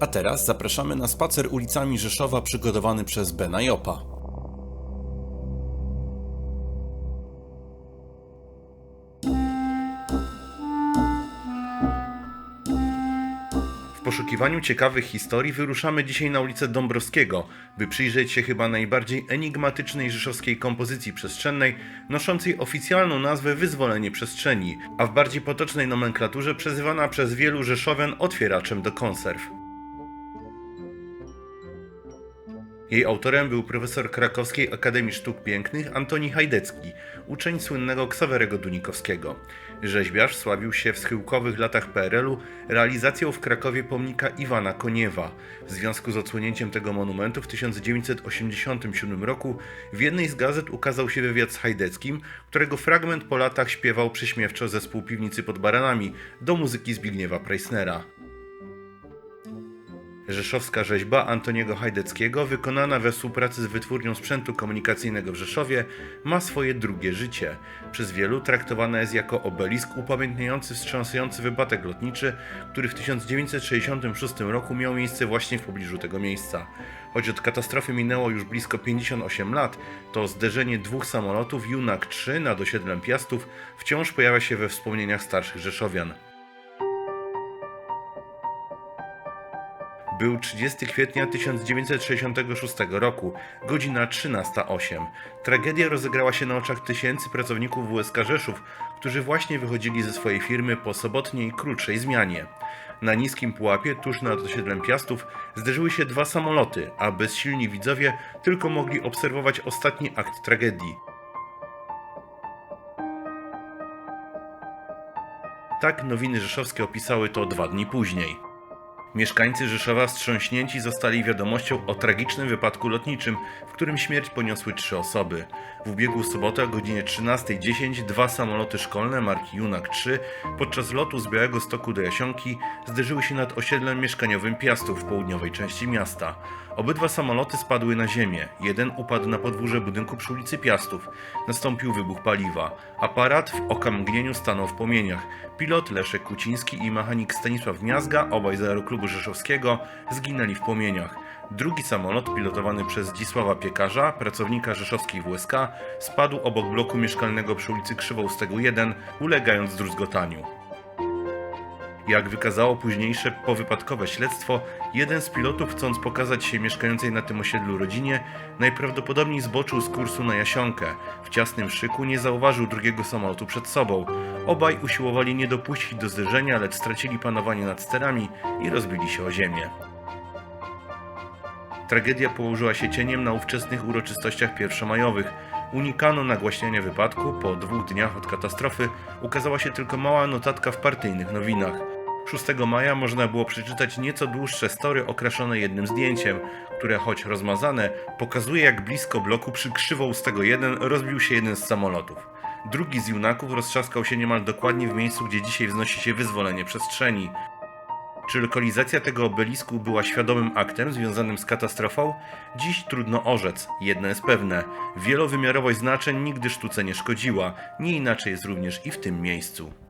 A teraz zapraszamy na spacer ulicami Rzeszowa przygotowany przez Bena Jopa. W poszukiwaniu ciekawych historii wyruszamy dzisiaj na ulicę Dąbrowskiego, by przyjrzeć się chyba najbardziej enigmatycznej rzeszowskiej kompozycji przestrzennej, noszącej oficjalną nazwę Wyzwolenie Przestrzeni, a w bardziej potocznej nomenklaturze przezywana przez wielu Rzeszowian otwieraczem do konserw. Jej autorem był profesor Krakowskiej Akademii Sztuk Pięknych Antoni Hajdecki, uczeń słynnego Ksawerego Dunikowskiego. Rzeźbiarz sławił się w schyłkowych latach PRL-u realizacją w Krakowie pomnika Iwana Koniewa. W związku z odsłonięciem tego monumentu w 1987 roku w jednej z gazet ukazał się wywiad z Hajdeckim, którego fragment po latach śpiewał przyśmiewczo zespół Piwnicy pod Baranami do muzyki Zbigniewa Preissnera. Rzeszowska rzeźba Antoniego Hajdeckiego, wykonana we współpracy z Wytwórnią Sprzętu Komunikacyjnego w Rzeszowie, ma swoje drugie życie. Przez wielu traktowana jest jako obelisk upamiętniający wstrząsający wypadek lotniczy, który w 1966 roku miał miejsce właśnie w pobliżu tego miejsca. Choć od katastrofy minęło już blisko 58 lat, to zderzenie dwóch samolotów Junak 3 nad osiedlem Piastów wciąż pojawia się we wspomnieniach starszych Rzeszowian. Był 30 kwietnia 1966 roku, godzina 13.08. Tragedia rozegrała się na oczach tysięcy pracowników WSK Rzeszów, którzy właśnie wychodzili ze swojej firmy po sobotniej, krótszej zmianie. Na niskim pułapie, tuż nad osiedlem Piastów, zderzyły się dwa samoloty, a bezsilni widzowie tylko mogli obserwować ostatni akt tragedii. Tak nowiny rzeszowskie opisały to dwa dni później. Mieszkańcy Rzeszowa wstrząśnięci zostali wiadomością o tragicznym wypadku lotniczym, w którym śmierć poniosły trzy osoby. W ubiegłą sobotę o godzinie 13.10 dwa samoloty szkolne marki Junak 3 podczas lotu z Białego Stoku do Jasionki zderzyły się nad osiedlem mieszkaniowym Piastów w południowej części miasta. Obydwa samoloty spadły na ziemię. Jeden upadł na podwórze budynku przy ulicy Piastów. Nastąpił wybuch paliwa. Aparat w okamgnieniu stanął w płomieniach. Pilot Leszek Kuciński i mechanik Stanisław Miazga, obaj z Aeroklubu Rzeszowskiego, zginęli w płomieniach. Drugi samolot, pilotowany przez Zdzisława Piekarza, pracownika rzeszowskiej WSK, spadł obok bloku mieszkalnego przy ulicy Krzywoustego 1, ulegając druzgotaniu. Jak wykazało późniejsze powypadkowe śledztwo, jeden z pilotów, chcąc pokazać się mieszkającej na tym osiedlu rodzinie, najprawdopodobniej zboczył z kursu na Jasionkę. W ciasnym szyku nie zauważył drugiego samolotu przed sobą. Obaj usiłowali nie dopuścić do zderzenia, lecz stracili panowanie nad sterami i rozbili się o ziemię. Tragedia położyła się cieniem na ówczesnych uroczystościach pierwszomajowych. Unikano nagłaśniania wypadku, po dwóch dniach od katastrofy ukazała się tylko mała notatka w partyjnych nowinach. 6 maja można było przeczytać nieco dłuższe story okraszone jednym zdjęciem, które choć rozmazane, pokazuje jak blisko bloku przy Krzywoustego 1 rozbił się jeden z samolotów. Drugi z junaków roztrzaskał się niemal dokładnie w miejscu, gdzie dzisiaj wznosi się wyzwolenie przestrzeni. Czy lokalizacja tego obelisku była świadomym aktem związanym z katastrofą? Dziś trudno orzec. Jedno jest pewne: wielowymiarowość znaczeń nigdy sztuce nie szkodziła. Nie inaczej jest również i w tym miejscu.